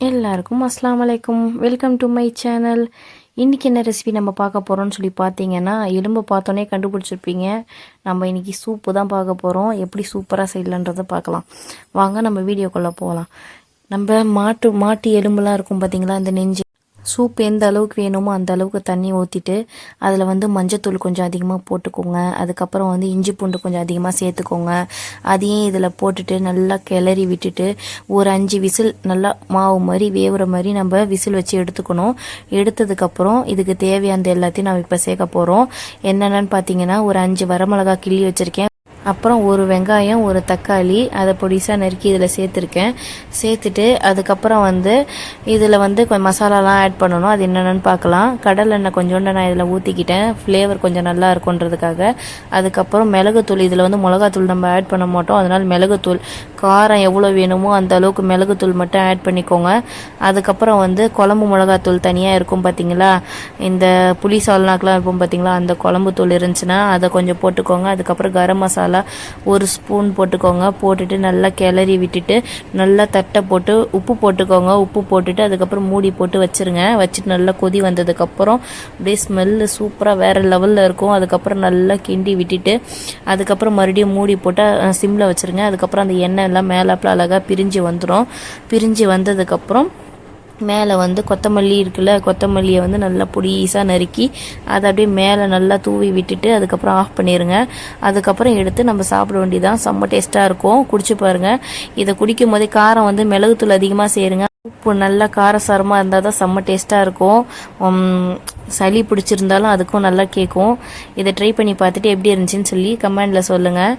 எல்லாருக்கும் அஸ்லாம் வலைக்கும் வெல்கம் டு மை சேனல் இன்றைக்கி என்ன ரெசிபி நம்ம பார்க்க போகிறோம்னு சொல்லி பார்த்தீங்கன்னா எலும்பு பார்த்தோன்னே கண்டுபிடிச்சிருப்பீங்க. நம்ம இன்றைக்கி சூப்பு தான் பார்க்க போகிறோம் எப்படி சூப்பராக செய்யலான்றதை பார்க்கலாம். வாங்க நம்ம வீடியோக்குள்ளே போகலாம். நம்ம மாட்டு மாட்டு எலும்புலாம் இருக்கும் பார்த்தீங்களா இந்த நெஞ்சு சூப் எந்த அளவுக்கு வேணுமோ அந்த அளவுக்கு தண்ணி ஊற்றிட்டு அதில் வந்து மஞ்சத்தூள் கொஞ்சம் அதிகமாக போட்டுக்கோங்க. அதுக்கப்புறம் வந்து இஞ்சி பூண்டு கொஞ்சம் அதிகமாக சேர்த்துக்கோங்க. அதையும் இதில் போட்டுட்டு நல்லா கிளறி விட்டுட்டு ஒரு அஞ்சு விசில் நல்லா மாவு மாதிரி வேவுற மாதிரி நம்ம விசில் வச்சு எடுத்துக்கணும். எடுத்ததுக்கப்புறம் இதுக்கு தேவையான எல்லாத்தையும் நம்ம இப்போ சேர்க்க போகிறோம் என்னென்னு பார்த்தீங்கன்னா ஒரு அஞ்சு வரமிளகா கிள்ளி வச்சுருக்கேன். அப்புறம் ஒரு வெங்காயம் ஒரு தக்காளி அதை பொடிசாக நறுக்கி இதில் சேர்த்துருக்கேன். சேர்த்துட்டு அதுக்கப்புறம் வந்து இதில் வந்து கொஞ்சம் மசாலாலாம் ஆட் பண்ணணும். அது என்னென்னு பார்க்கலாம். கடல் எண்ணெய் கொஞ்சோண்டு நான் இதில் ஊற்றிக்கிட்டேன் ஃப்ளேவர் கொஞ்சம் நல்லா இருக்குன்றதுக்காக அதுக்கப்புறம் மிளகுத்தூள் இதில் வந்து மிளகாத்தூள் நம்ம ஆட் பண்ண மாட்டோம். அதனால் மிளகுத்தூள் காரம் எவ்வளோ வேணுமோ அந்த அளவுக்கு மிளகுத்தூள் மட்டும் ஆட் பண்ணிக்கோங்க. அதுக்கப்புறம் வந்து குழம்பு மிளகாத்தூள் தனியாக இருக்கும் பார்த்தீங்களா இந்த புளி சால்னாக்கெலாம் இருக்கும் பார்த்தீங்களா அந்த குழம்பு தூள் இருந்துச்சுன்னா அதை கொஞ்சம் போட்டுக்கோங்க. அதுக்கப்புறம் கரம் மசாலா ஒரு ஸ்பூன் போட்டுக்கோங்க. போட்டுட்டு நல்லா கிளறி விட்டுட்டு நல்லா தட்டை போட்டு உப்பு போட்டுக்கோங்க. உப்பு போட்டுட்டு அதுக்கப்புறம் மூடி போட்டு வச்சிருங்க. வச்சுட்டு நல்லா கொதி வந்ததுக்கப்புறம் அப்படியே ஸ்மெல்லு சூப்பராக வேறு லெவலில் இருக்கும். அதுக்கப்புறம் நல்லா கிண்டி விட்டுட்டு அதுக்கப்புறம் மறுபடியும் மூடி போட்டு சிம்மில் வச்சுருங்க. அதுக்கப்புறம் அந்த எண்ணெய் எல்லாம் மேலாப்பில் அழகாக பிரிஞ்சு வந்துடும் பிரிஞ்சு வந்ததுக்கப்புறம் மேலே வந்து கொத்தமல்லி இருக்குல்ல கொத்தமல்லியை வந்து நல்லா பொடிசாக நறுக்கி அதை அப்படியே மேலே நல்லா தூவி விட்டுட்டு அதுக்கப்புறம் ஆஃப் பண்ணிடுங்க அதுக்கப்புறம் எடுத்து நம்ம சாப்பிட வேண்டியதான் செம்ம டேஸ்ட்டாக இருக்கும். குடிச்சு பாருங்கள் இதை குடிக்கும் போதே காரம் வந்து மிளகுத்தூள் அதிகமாக சேருங்க. உப்பு நல்லா காரசாரமாக இருந்தால் தான் செம்ம டேஸ்ட்டாக இருக்கும். சளி பிடிச்சிருந்தாலும் அதுக்கும் நல்லா கேட்கும். இதை ட்ரை பண்ணி பார்த்துட்டு எப்படி இருந்துச்சுன்னு சொல்லி கமெண்டில் சொல்லுங்கள்